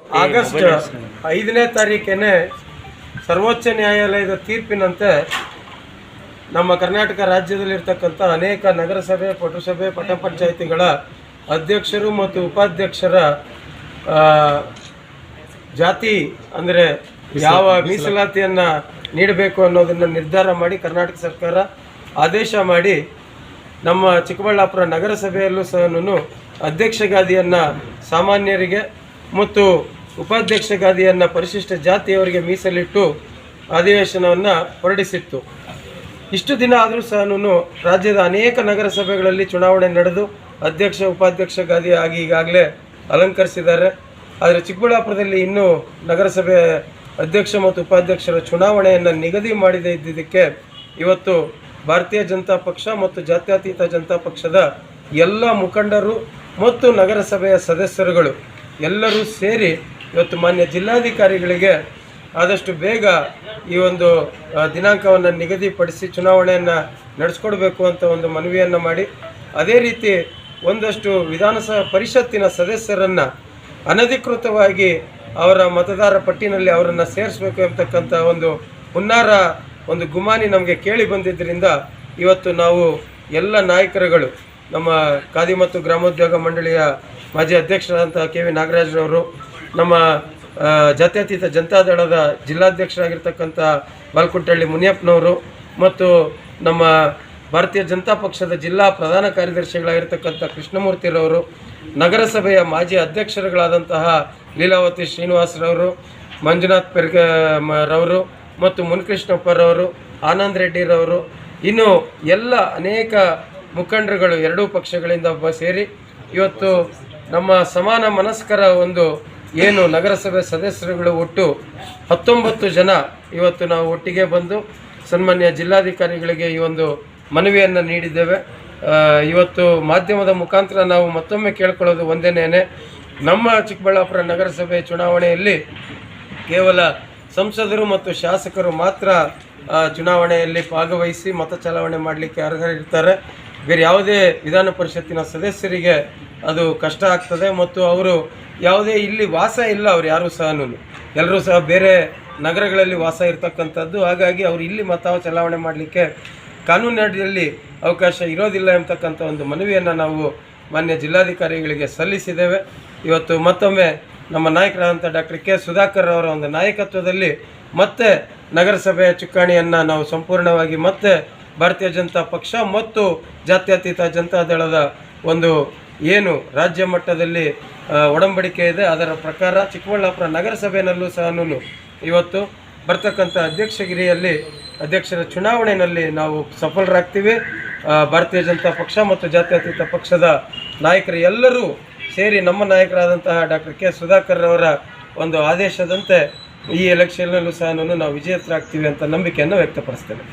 August ಐದನೇ ತಾರೀಕೇನೆ ಸರ್ವೋಚ್ಚ ನ್ಯಾಯಾಲಯದ ತೀರ್ಪಿನಂತೆ ನಮ್ಮ ಕರ್ನಾಟಕ ರಾಜ್ಯದಲ್ಲಿರ್ತಕ್ಕಂಥ ಅನೇಕ ನಗರಸಭೆ ಪಟುಸಭೆ ಪಟ ಪಂಚಾಯಿತಿಗಳ ಅಧ್ಯಕ್ಷರು ಮತ್ತು ಉಪಾಧ್ಯಕ್ಷರ ಜಾತಿ ಅಂದರೆ ಯಾವ ಮೀಸಲಾತಿಯನ್ನು ನೀಡಬೇಕು ಅನ್ನೋದನ್ನು ನಿರ್ಧಾರ ಮಾಡಿ ಕರ್ನಾಟಕ ಸರ್ಕಾರ ಆದೇಶ ಮಾಡಿ ನಮ್ಮ ಚಿಕ್ಕಬಳ್ಳಾಪುರ ನಗರಸಭೆಯಲ್ಲೂ ಸಹ ಅಧ್ಯಕ್ಷ ಗಾದಿಯನ್ನು ಸಾಮಾನ್ಯರಿಗೆ ಮತ್ತು ಉಪಾಧ್ಯಕ್ಷ ಗಾದಿಯನ್ನು ಪರಿಶಿಷ್ಟ ಜಾತಿಯವರಿಗೆ ಮೀಸಲಿಟ್ಟು ಅಧಿವೇಶನವನ್ನು ಹೊರಡಿಸಿತ್ತು. ಇಷ್ಟು ದಿನ ಆದರೂ ಸಹ ರಾಜ್ಯದ ಅನೇಕ ನಗರಸಭೆಗಳಲ್ಲಿ ಚುನಾವಣೆ ನಡೆದು ಅಧ್ಯಕ್ಷ ಉಪಾಧ್ಯಕ್ಷ ಗಾದಿ ಆಗಿ ಈಗಾಗಲೇ ಅಲಂಕರಿಸಿದ್ದಾರೆ. ಆದರೆ ಚಿಕ್ಕಬಳ್ಳಾಪುರದಲ್ಲಿ ಇನ್ನೂ ನಗರಸಭೆ ಅಧ್ಯಕ್ಷ ಮತ್ತು ಉಪಾಧ್ಯಕ್ಷರ ಚುನಾವಣೆಯನ್ನು ನಿಗದಿ ಮಾಡಿದೆ ಇದ್ದಿದ್ದಕ್ಕೆ ಇವತ್ತು ಭಾರತೀಯ ಜನತಾ ಪಕ್ಷ ಮತ್ತು ಜಾತ್ಯತೀತ ಜನತಾ ಪಕ್ಷದ ಎಲ್ಲ ಮುಖಂಡರು ಮತ್ತು ನಗರಸಭೆಯ ಸದಸ್ಯರುಗಳು ಎಲ್ಲರೂ ಸೇರಿ ಇವತ್ತು ಮಾನ್ಯ ಜಿಲ್ಲಾಧಿಕಾರಿಗಳಿಗೆ ಆದಷ್ಟು ಬೇಗ ಈ ಒಂದು ದಿನಾಂಕವನ್ನು ನಿಗದಿಪಡಿಸಿ ಚುನಾವಣೆಯನ್ನು ನಡೆಸ್ಕೊಡ್ಬೇಕು ಅಂತ ಒಂದು ಮನವಿಯನ್ನು ಮಾಡಿ, ಅದೇ ರೀತಿ ಒಂದಷ್ಟು ವಿಧಾನಸಭಾ ಪರಿಷತ್ತಿನ ಸದಸ್ಯರನ್ನು ಅನಧಿಕೃತವಾಗಿ ಅವರ ಮತದಾರ ಪಟ್ಟಿನಲ್ಲಿ ಅವರನ್ನು ಸೇರಿಸಬೇಕು ಎಂಬತಕ್ಕಂಥ ಒಂದು ಹುನ್ನಾರ, ಒಂದು ಗುಮಾನಿ ನಮಗೆ ಕೇಳಿ ಬಂದಿದ್ದರಿಂದ ಇವತ್ತು ನಾವು ಎಲ್ಲ ನಾಯಕರುಗಳು ನಮ್ಮ ಖಾದಿ ಮತ್ತು ಗ್ರಾಮೋದ್ಯೋಗ ಮಂಡಳಿಯ ಮಾಜಿ ಅಧ್ಯಕ್ಷರಾದಂಥ ಕೆ ವಿ ನಾಗರಾಜ್ರವರು ನಮ್ಮ ಜಾತ್ಯತೀತ ಜನತಾದಳದ ಜಿಲ್ಲಾಧ್ಯಕ್ಷರಾಗಿರ್ತಕ್ಕಂಥ ಬಾಲ್ಕುಂಟಳ್ಳಿ ಮುನಿಯಪ್ಪನವರು ಮತ್ತು ನಮ್ಮ ಭಾರತೀಯ ಜನತಾ ಪಕ್ಷದ ಜಿಲ್ಲಾ ಪ್ರಧಾನ ಕಾರ್ಯದರ್ಶಿಗಳಾಗಿರ್ತಕ್ಕಂಥ ಕೃಷ್ಣಮೂರ್ತಿರವರು, ನಗರಸಭೆಯ ಮಾಜಿ ಅಧ್ಯಕ್ಷರುಗಳಾದಂತಹ ಲೀಲಾವತಿ ಶ್ರೀನಿವಾಸರವರು, ಮಂಜುನಾಥ್ ಪೆರ್ಗ ರವರು ಮತ್ತು ಮುನಿಕೃಷ್ಣಪ್ಪರವರು ಆನಂದ್ ರೆಡ್ಡಿರವರು. ಇನ್ನು ಎಲ್ಲ ಅನೇಕ ಮುಖಂಡರುಗಳು ಎರಡೂ ಪಕ್ಷಗಳಿಂದ ಒಬ್ಬ ಸೇರಿ ಇವತ್ತು ನಮ್ಮ ಸಮಾನ ಮನಸ್ಕರ ಒಂದು ಏನು ನಗರಸಭೆ ಸದಸ್ಯರುಗಳು ಒಟ್ಟು ಹತ್ತೊಂಬತ್ತು ಜನ ಇವತ್ತು ನಾವು ಒಟ್ಟಿಗೆ ಬಂದು ಸನ್ಮಾನ್ಯ ಜಿಲ್ಲಾಧಿಕಾರಿಗಳಿಗೆ ಈ ಒಂದು ಮನವಿಯನ್ನು ನೀಡಿದ್ದೇವೆ. ಇವತ್ತು ಮಾಧ್ಯಮದ ಮುಖಾಂತರ ನಾವು ಮತ್ತೊಮ್ಮೆ ಕೇಳ್ಕೊಳ್ಳೋದು ಒಂದೇನೇನೆ, ನಮ್ಮ ಚಿಕ್ಕಬಳ್ಳಾಪುರ ನಗರಸಭೆ ಚುನಾವಣೆಯಲ್ಲಿ ಕೇವಲ ಸಂಸದರು ಮತ್ತು ಶಾಸಕರು ಮಾತ್ರ ಚುನಾವಣೆಯಲ್ಲಿ ಭಾಗವಹಿಸಿ ಮತ ಚಲಾವಣೆ ಮಾಡಲಿಕ್ಕೆ ಅರ್ಹರಿರ್ತಾರೆ. ಬೇರೆ ಯಾವುದೇ ವಿಧಾನ ಪರಿಷತ್ತಿನ ಸದಸ್ಯರಿಗೆ ಅದು ಕಷ್ಟ ಆಗ್ತದೆ ಮತ್ತು ಅವರು ಯಾವುದೇ ಇಲ್ಲಿ ವಾಸ ಇಲ್ಲ, ಅವ್ರು ಯಾರೂ ಸಹ ಎಲ್ಲರೂ ಸಹ ಬೇರೆ ನಗರಗಳಲ್ಲಿ ವಾಸ ಇರತಕ್ಕಂಥದ್ದು. ಹಾಗಾಗಿ ಅವರು ಇಲ್ಲಿ ಮತ ಚಲಾವಣೆ ಮಾಡಲಿಕ್ಕೆ ಕಾನೂನಿನಲ್ಲಿ ಅವಕಾಶ ಇರೋದಿಲ್ಲ ಎಂಬತಕ್ಕಂಥ ಒಂದು ಮನವಿಯನ್ನು ನಾವು ಮಾನ್ಯ ಜಿಲ್ಲಾಧಿಕಾರಿಗಳಿಗೆ ಸಲ್ಲಿಸಿದ್ದೇವೆ. ಇವತ್ತು ಮತ್ತೊಮ್ಮೆ ನಮ್ಮ ನಾಯಕರಾದಂಥ ಡಾಕ್ಟರ್ ಕೆ ಸುಧಾಕರ್ ಅವರ ಒಂದು ನಾಯಕತ್ವದಲ್ಲಿ ಮತ್ತೆ ನಗರಸಭೆಯ ಚುಕ್ಕಾಣಿಯನ್ನು ನಾವು ಸಂಪೂರ್ಣವಾಗಿ ಮತ್ತೆ ಭಾರತೀಯ ಜನತಾ ಪಕ್ಷ ಮತ್ತು ಜಾತ್ಯತೀತ ಜನತಾದಳದ ಒಂದು ಏನು ರಾಜ್ಯ ಮಟ್ಟದಲ್ಲಿ ಒಡಂಬಡಿಕೆ ಇದೆ. ಅದರ ಪ್ರಕಾರ ಚಿಕ್ಕಬಳ್ಳಾಪುರ ನಗರಸಭೆಯಲ್ಲೂ ಸಹ ಇವತ್ತು ಬರ್ತಕ್ಕಂಥ ಅಧ್ಯಕ್ಷಗಿರಿಯಲ್ಲಿ, ಅಧ್ಯಕ್ಷರ ಚುನಾವಣೆಯಲ್ಲಿ ನಾವು ಸಫಲರಾಗ್ತೀವಿ. ಭಾರತೀಯ ಜನತಾ ಪಕ್ಷ ಮತ್ತು ಜಾತ್ಯತೀತ ಪಕ್ಷದ ನಾಯಕರು ಎಲ್ಲರೂ ಸೇರಿ ನಮ್ಮ ನಾಯಕರಾದಂತಹ ಡಾಕ್ಟರ್ ಕೆ ಸುಧಾಕರ್ ಅವರ ಒಂದು ಆದೇಶದಂತೆ ಈ ಎಲೆಕ್ಷನ್ನಲ್ಲೂ ಸಹ ನಾವು ವಿಜೇತರಾಗ್ತೀವಿ ಅಂತ ನಂಬಿಕೆಯನ್ನು ವ್ಯಕ್ತಪಡಿಸ್ತೇನೆ.